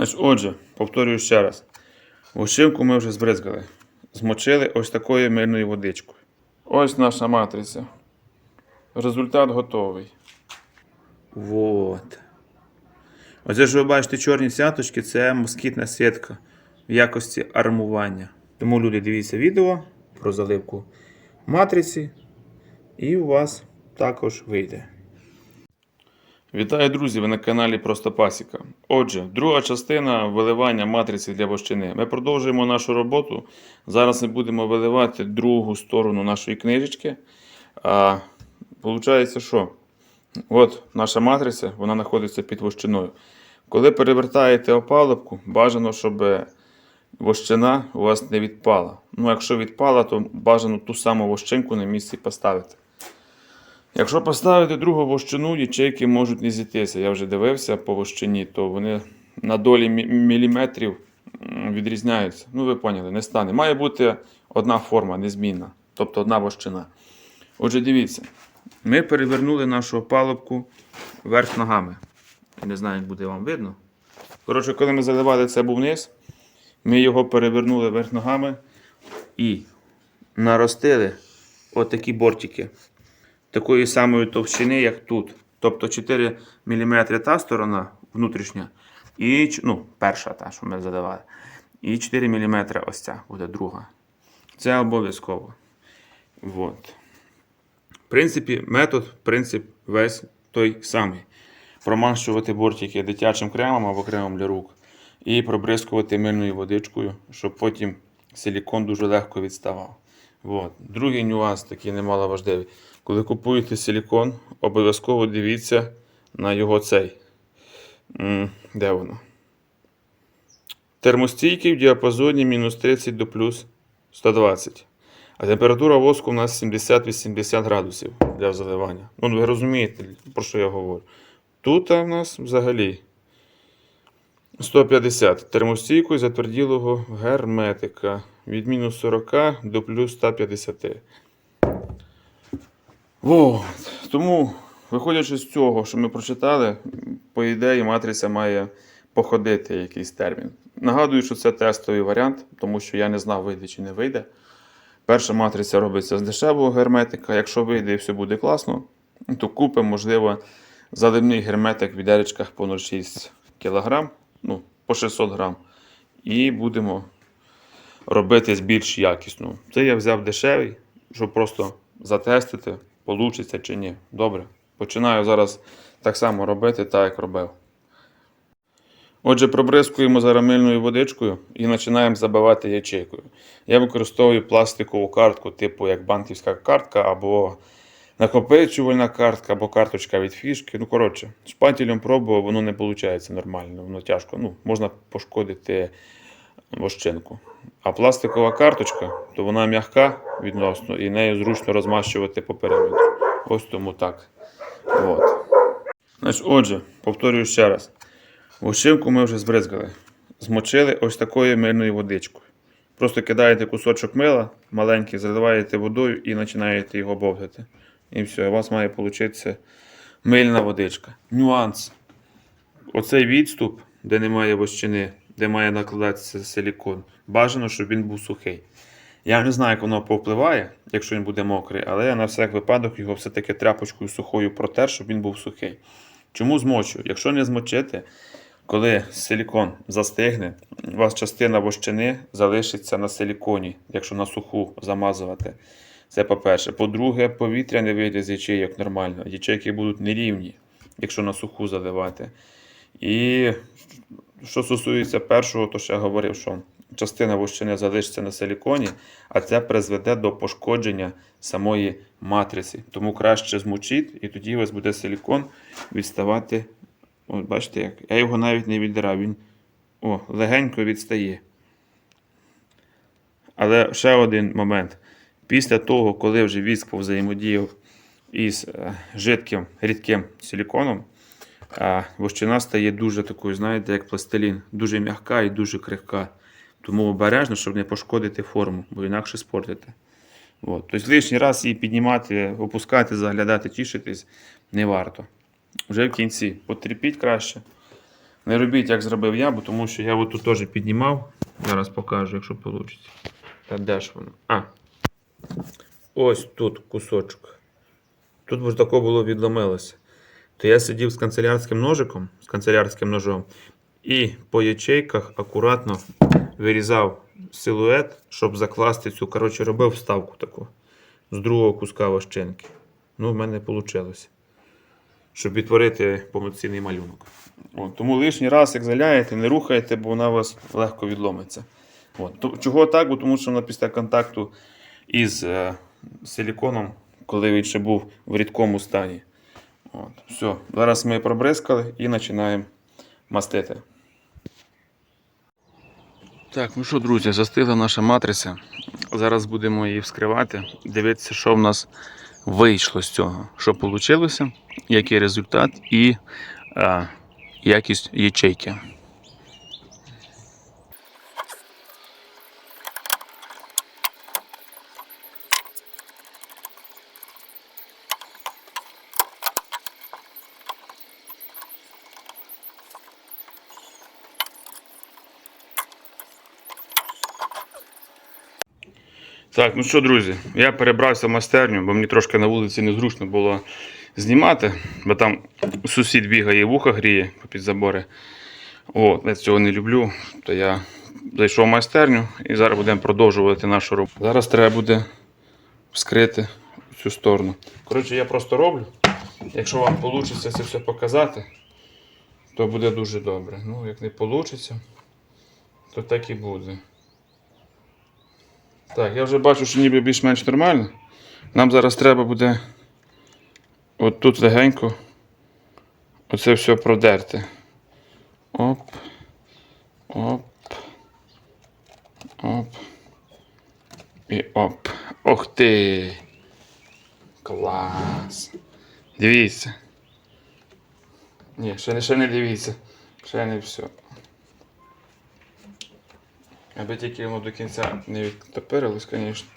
Значить, отже, повторюю ще раз. Вощинку ми вже збризгали. Змочили ось такою мильною водичкою. Ось наша матриця. Результат готовий. Вот. Оце ж ви бачите чорні сяточки, це москітна сітка в якості армування. Тому люди дивіться відео про заливку матриці, і у вас також вийде. Вітаю, друзі! Ви на каналі Просто Пасіка. Отже, друга частина виливання матриці для вощини. Ми продовжуємо нашу роботу. Зараз ми будемо виливати другу сторону нашої книжечки. А, Получається, що? От наша матриця, вона знаходиться під вощиною. Коли перевертаєте опалубку, бажано, щоб вощина у вас не відпала. Ну, якщо відпала, то бажано ту саму вощинку на місці поставити. Якщо поставити другу вощину, ячейки можуть не зійтися. Я вже дивився по вощині, то вони на долі міліметрів відрізняються. Ну, ви поняли, не стане. Має бути одна форма, незмінна, тобто одна вощина. Отже, дивіться, ми перевернули нашу опалубку вверх ногами. Я не знаю, як буде вам видно. Коротше, коли ми заливали це був низ, ми його перевернули вверх ногами і наростили отакі бортики такої самої товщини, як тут. Тобто 4 мм та сторона внутрішня, і, ну, перша та, що ми задавали. І 4 мм ось ця буде друга. Це обов'язково. Вот. В принципі, метод, принцип весь той самий. Промащувати бортики дитячим кремом або кремом для рук. І пробризкувати мильною водичкою, щоб потім силікон дуже легко відставав. Вот. Другий нюанс, такий немало важливий. Коли купуєте силікон, обов'язково дивіться на його цей. Де воно? Термостійкий в діапазоні мінус 30 до плюс 120. А температура воску у нас 70-80 градусів для заливання. Ну, ви розумієте, про що я говорю. Тут у нас взагалі 150 термостійкою затверділого герметика від мінус 40 до плюс 150. Вот. Тому, виходячи з цього, що ми прочитали, по ідеї матриця має походити якийсь термін. Нагадую, що це тестовий варіант, тому що я не знав, вийде чи не вийде. Перша матриця робиться з дешевого герметика. Якщо вийде і все буде класно, то купимо, можливо, заливний герметик в відеречках по 0,6 кг, ну, по 600 грам. І будемо робити більш якісно. Це я взяв дешевий, щоб просто затестити, получиться чи ні. Добре. Починаю зараз так само робити, так як робив. Отже, пробризкуємо зараз мильною водичкою і починаємо забивати ячейкою. Я використовую пластикову картку, типу як банківська картка, або накопичувальна картка, або карточка від фішки. Ну, коротше, шпателем пробував, воно не виходить нормально, воно тяжко. Ну, можна пошкодити вощинку. А пластикова карточка, то вона м'яка відносно, і нею зручно розмащувати по периметру. Ось тому так. От. Значить, отже, повторюю ще раз. Вощинку ми вже збризгали. Змочили ось такою мильною водичкою. Просто кидаєте кусочок мила, маленький, заливаєте водою і починаєте його бовтати. І все, у вас має получитися мильна водичка. Нюанс. Оцей відступ, де немає вощини, де має накладатися силікон, бажано, щоб він був сухий. Я не знаю, як воно повпливає, якщо він буде мокрий, але я на всяк випадок його все-таки тряпочкою сухою протер, щоб він був сухий. Чому змочую? Якщо не змочити, коли силікон застигне, у вас частина вощини залишиться на силіконі, якщо на суху замазувати. Це по-перше. По-друге, повітря не вийде з ячейок нормально. Ячейки будуть нерівні, якщо на суху заливати. І що стосується першого, то ще говорив, що частина вощини залишиться на силіконі, а це призведе до пошкодження самої матриці. Тому краще змочіть, і тоді у вас буде силікон відставати. От бачите, як я його навіть не віддирав, він о, легенько відстає. Але ще один момент. Після того, коли вже віск повзаємодіяв із е, жидким рідким силіконом, вощина стає дуже такою, знаєте, як пластилін, дуже м'яка і дуже крихка. Тому обережно, щоб не пошкодити форму, бо інакше спортите. От. Тобто лишній раз її піднімати, опускати, заглядати, тішитись не варто. Вже в кінці потерпіть краще. Не робіть, як зробив я, бо тому що я от тут теж піднімав. Зараз покажу, якщо вийде. Та де ж воно? А. Ось тут кусочок. Тут ж тако було відломилося. То я сидів з канцелярським ножиком, з канцелярським ножом, і по ячейках акуратно вирізав силует, щоб закласти цю. Коротше, робив вставку таку з другого куска вощенки. Ну, в мене вийшло. Щоб відтворити повноцінний малюнок. От, тому лишній раз, як заляєте, не рухайте, бо вона у вас легко відломиться. От. Чого так? Бо тому що вона після контакту із е, силіконом, коли він ще був в рідкому стані. От. Все, зараз ми пробризкали і починаємо мастити. Так, ну що, друзі, застигла наша матриця. Зараз будемо її вскривати, дивитися, що в нас вийшло з цього, що вийшло, який результат і а, якість ячейки. Так, ну що, друзі, я перебрався в майстерню, бо мені трошки на вулиці незручно було знімати, бо там сусід бігає вуха гріє під забори. О, я цього не люблю. То я зайшов в майстерню і зараз будемо продовжувати нашу роботу. Зараз треба буде вскрити цю сторону. Коротше, я просто роблю. Якщо вам вийде це все показати, то буде дуже добре. Ну, як не вийде, то так і буде. Так, я вже бачу, що ніби більш-менш нормально. Нам зараз треба буде от тут легенько оце все продерти. Оп. Оп. Оп. І оп. Ох ти. Клас. Дивіться. Ні, ще не, ще не дивіться. Ще не все. Аби тільки воно до кінця не відтопирилось, звісно.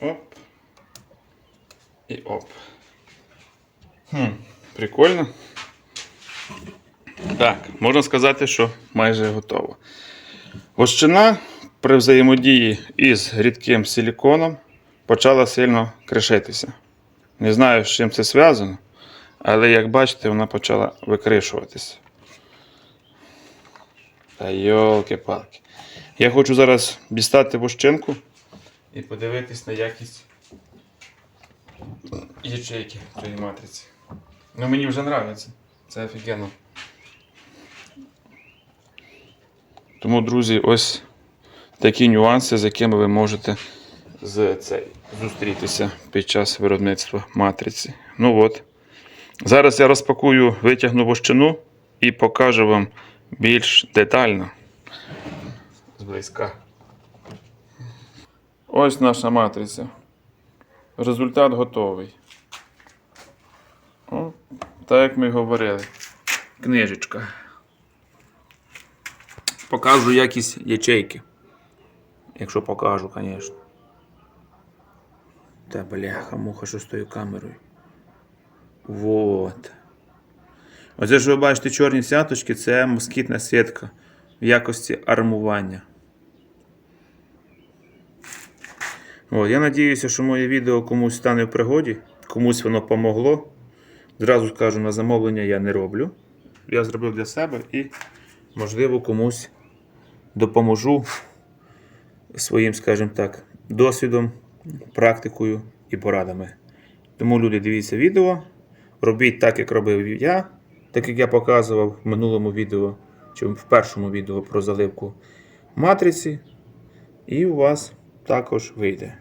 Оп. І оп. Хм, прикольно. Так, можна сказати, що майже готово. Вощина при взаємодії із рідким силіконом почала сильно кришитися. Не знаю, з чим це зв'язано, але як бачите, вона почала викришуватися. Та йолки-палки. Я хочу зараз дістати вощинку і подивитись на якість ячейки цієї матриці. Ну мені вже подобається. Це офігенно. Тому, друзі, ось такі нюанси, з якими ви можете з цей, зустрітися під час виробництва матриці. Ну от. Зараз я розпакую, витягну вощину і покажу вам більш детально. Зблизька. Ось наша матриця. Результат готовий. О, так як ми говорили. Книжечка. Покажу якість ячейки. Якщо покажу, звісно. Та бляха, муха, що з тою камерою. Вот. Оце ж ви бачите чорні сяточки, це москітна сітка в якості армування. О, я надіюся, що моє відео комусь стане в пригоді, комусь воно помогло. Зразу скажу, на замовлення я не роблю. Я зробив для себе і, можливо, комусь допоможу своїм, скажімо так, досвідом, практикою і порадами. Тому, люди, дивіться відео, робіть так, як робив я, так як я показував в минулому відео, чи в першому відео про заливку матриці, і у вас також вийде.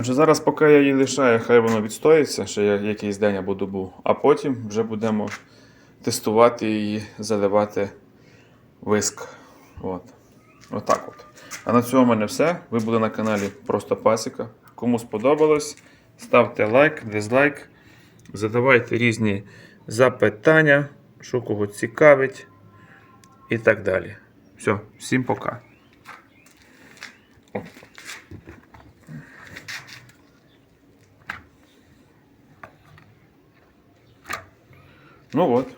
Отже, зараз, поки я її лишаю, хай воно відстоїться, ще я- якийсь день або добу, а потім вже будемо тестувати її, заливати виск. От. Отак от. А на цьому в мене все. Ви були на каналі Просто Пасіка. Кому сподобалось, ставте лайк, дизлайк, задавайте різні запитання, що кого цікавить і так далі. Все, всім пока. Ну от.